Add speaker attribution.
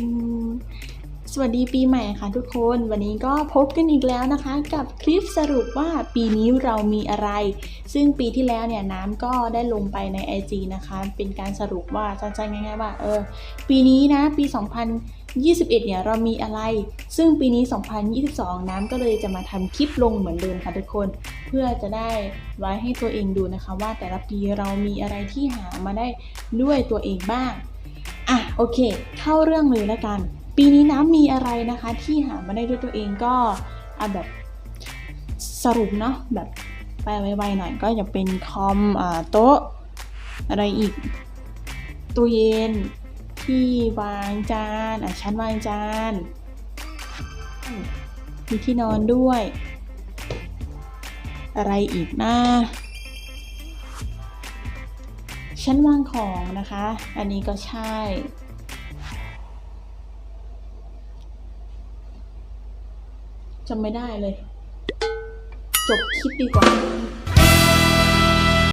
Speaker 1: งสวัสดีปีใหม่ค่ะทุกคน วันนี้ก็พบกันอีกแล้วนะคะ กับคลิปสรุปว่าปีนี้เรามีอะไร ซึ่งปีที่แล้วเนี่ยน้ำก็ได้ลงไปใน IG นะคะ เป็นการสรุปว่าสั้นๆง่ายๆว่าเออปีนี้นะปี 2021 เนี่ยเรามีอะไร ซึ่งปีนี้ 2022 น้ำก็เลยจะมาทำคลิปลงเหมือนเดิมค่ะทุกคน เพื่อจะได้ไว้ให้ตัวเองดูนะคะ ว่าแต่ละปีเรามีอะไรที่หามาได้ด้วยตัวเองบ้าง โอเค เข้าเรื่องเลยแล้วกัน ปีนี้น้ำมีอะไรนะคะที่หามาได้ด้วยตัวเองก็เอาแบบสรุปเนาะแบบไปไวๆหน่อยก็จะเป็นคอมอโต๊ะ อะไรอีกตู้เย็นที่วางจานอะชั้นวางจานมีที่นอนด้วย อะไรอีกนะชั้นวางของนะคะ อันนี้ก็ใช่ จำไม่ได้เลย จบคลิปดีกว่า